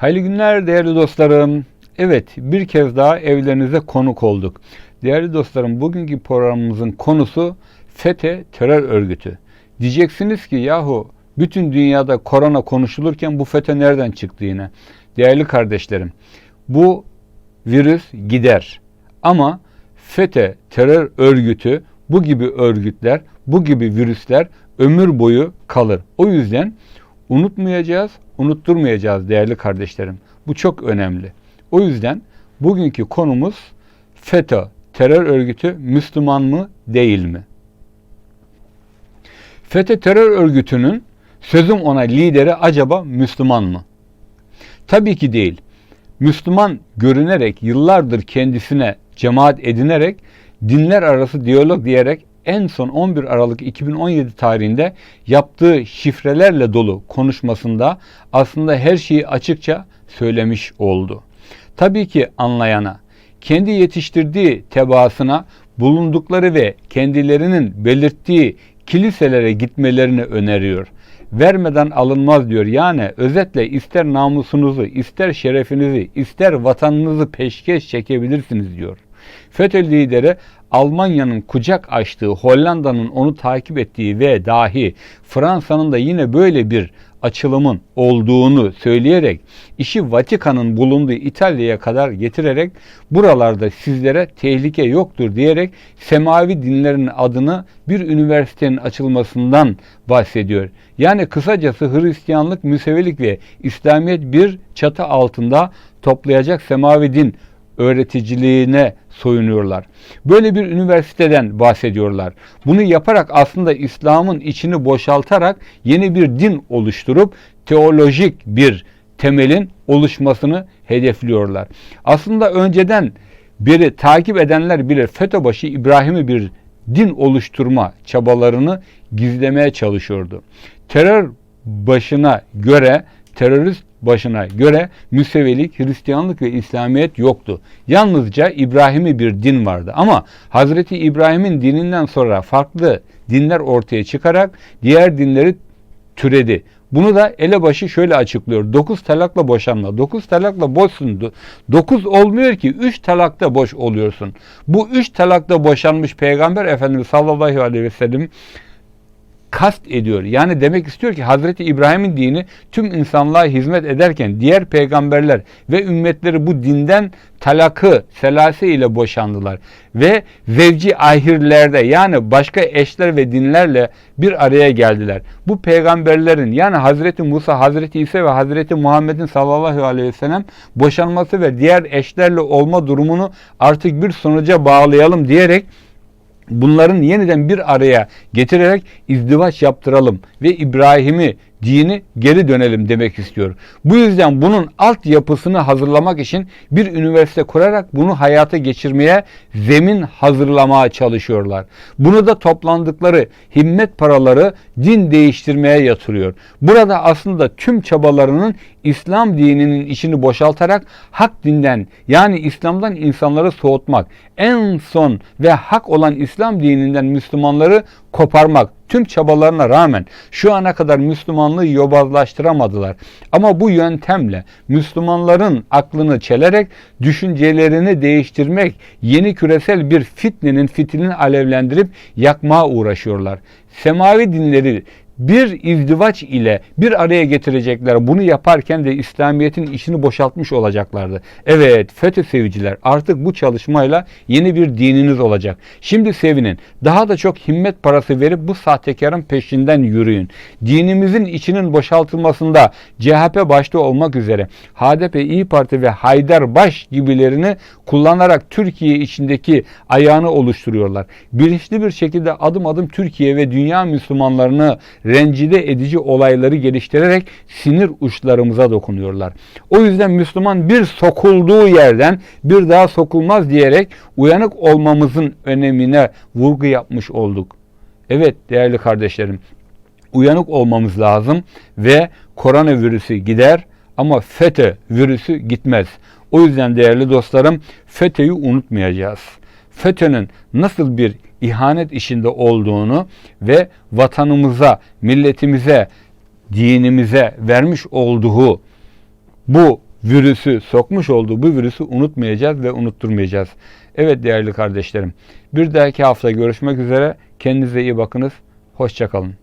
Hayırlı günler değerli dostlarım. Evet bir kez daha evlerinize konuk olduk. Değerli dostlarım bugünkü programımızın konusu FETÖ terör örgütü. Diyeceksiniz ki yahu bütün dünyada korona konuşulurken bu FETÖ nereden çıktı yine? Değerli kardeşlerim bu virüs gider. Ama FETÖ terör örgütü bu gibi örgütler, bu gibi virüsler ömür boyu kalır. O yüzden unutmayacağız, unutturmayacağız değerli kardeşlerim. Bu çok önemli. O yüzden bugünkü konumuz FETÖ terör örgütü Müslüman mı değil mi? FETÖ terör örgütünün sözüm ona lideri acaba Müslüman mı? Tabii ki değil. Müslüman görünerek yıllardır kendisine cemaat edinerek dinler arası diyalog diyerek en son 11 Aralık 2017 tarihinde yaptığı şifrelerle dolu konuşmasında aslında her şeyi açıkça söylemiş oldu. Tabii ki anlayana, kendi yetiştirdiği tebaasına bulundukları ve kendilerinin belirttiği kiliselere gitmelerini öneriyor. Vermeden alınmaz diyor. Yani özetle ister namusunuzu, ister şerefinizi, ister vatanınızı peşkeş çekebilirsiniz diyor. FETÖ lideri Almanya'nın kucak açtığı, Hollanda'nın onu takip ettiği ve dahi Fransa'nın da yine böyle bir açılımın olduğunu söyleyerek işi Vatikan'ın bulunduğu İtalya'ya kadar getirerek buralarda sizlere tehlike yoktur diyerek semavi dinlerin adını bir üniversitenin açılmasından bahsediyor. Yani kısacası Hristiyanlık, Müsevilik ve İslamiyet bir çatı altında toplayacak semavi din öğreticiliğine soyunuyorlar. Böyle bir üniversiteden bahsediyorlar. Bunu yaparak aslında İslam'ın içini boşaltarak yeni bir din oluşturup teolojik bir temelin oluşmasını hedefliyorlar. Aslında önceden beri takip edenler bilir FETÖ başı İbrahim'i bir din oluşturma çabalarını gizlemeye çalışıyordu. Terör başına göre terörist başına göre Müsevilik, Hristiyanlık ve İslamiyet yoktu. Yalnızca İbrahim'i bir din vardı. Ama Hazreti İbrahim'in dininden sonra farklı dinler ortaya çıkarak diğer dinleri türedi. Bunu da elebaşı şöyle açıklıyor. Dokuz talakla boşanma. Dokuz talakla boşsun. Dokuz olmuyor ki üç talakta boş oluyorsun. Bu üç talakta boşanmış Peygamber Efendimiz sallallahu aleyhi ve sellem kast ediyor. Yani demek istiyor ki Hazreti İbrahim'in dini tüm insanlığa hizmet ederken diğer peygamberler ve ümmetleri bu dinden talakı, selase ile boşandılar. Ve zevci ahirlerde yani başka eşler ve dinlerle bir araya geldiler. Bu peygamberlerin yani Hazreti Musa, Hazreti İsa ve Hazreti Muhammed'in sallallahu aleyhi ve sellem boşanması ve diğer eşlerle olma durumunu artık bir sonuca bağlayalım diyerek bunların yeniden bir araya getirerek izdivaç yaptıralım ve İbrahim'i dini geri dönelim demek istiyor. Bu yüzden bunun altyapısını hazırlamak için bir üniversite kurarak bunu hayata geçirmeye zemin hazırlamaya çalışıyorlar. Bunu da toplandıkları himmet paraları din değiştirmeye yatırıyor. Burada aslında tüm çabalarının İslam dininin içini boşaltarak hak dinden yani İslam'dan insanları soğutmak, en son ve hak olan İslam dininden Müslümanları koparmak, tüm çabalarına rağmen şu ana kadar Müslümanlığı yobazlaştıramadılar. Ama bu yöntemle Müslümanların aklını çelerek düşüncelerini değiştirmek, yeni küresel bir fitnenin fitilini alevlendirip yakmaya uğraşıyorlar. Semavi dinleri bir izdivaç ile bir araya getirecekler. Bunu yaparken de İslamiyet'in işini boşaltmış olacaklardı. Evet FETÖ seviciler artık bu çalışmayla yeni bir dininiz olacak. Şimdi sevinin. Daha da çok himmet parası verip bu sahtekarın peşinden yürüyün. Dinimizin içinin boşaltılmasında CHP başta olmak üzere HDP, İyi Parti ve Haydarbaş gibilerini kullanarak Türkiye içindeki ayağını oluşturuyorlar. Bilinçli bir şekilde adım adım Türkiye ve dünya Müslümanlarını rencide edici olayları geliştirerek sinir uçlarımıza dokunuyorlar. O yüzden Müslüman bir sokulduğu yerden bir daha sokulmaz diyerek uyanık olmamızın önemine vurgu yapmış olduk. Evet değerli kardeşlerim uyanık olmamız lazım ve koronavirüsü gider ama FETÖ virüsü gitmez. O yüzden değerli dostlarım FETÖ'yü unutmayacağız. FETÖ'nün nasıl bir ihanet işinde olduğunu ve vatanımıza, milletimize, dinimize vermiş olduğu bu virüsü sokmuş olduğu bu virüsü unutmayacağız ve unutturmayacağız. Evet değerli kardeşlerim. Bir dahaki hafta görüşmek üzere. Kendinize iyi bakınız. Hoşçakalın.